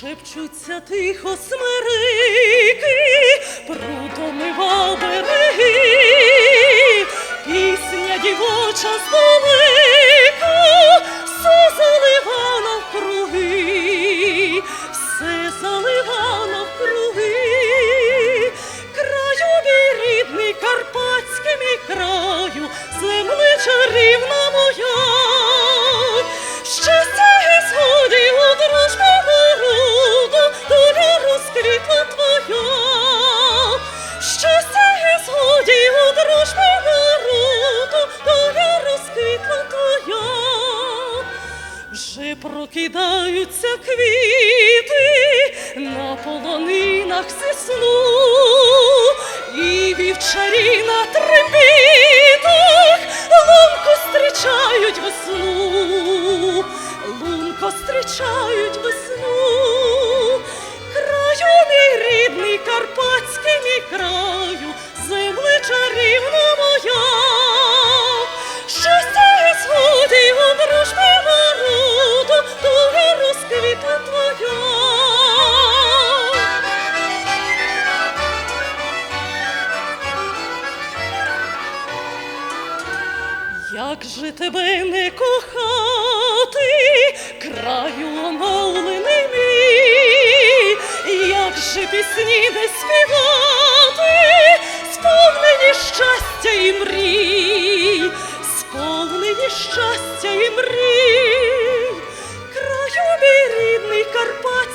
Шепчуться тихо смерики, прутомива береги, пісня дівоча прокидаються квіти на полонинах сесну, і вівчарі на трембітах лунко зустрічають весну, лунко зустрічають весну, краю мій рідний, карпатський мій краю, земли чарівна моя. Щастя і згоді у дружбі Як же тебе не кохати, краю омовлений мій, як же пісні не співати, сповнені щастя і мрій, сповнені щастя і мрій, краю мій рідний Карпат.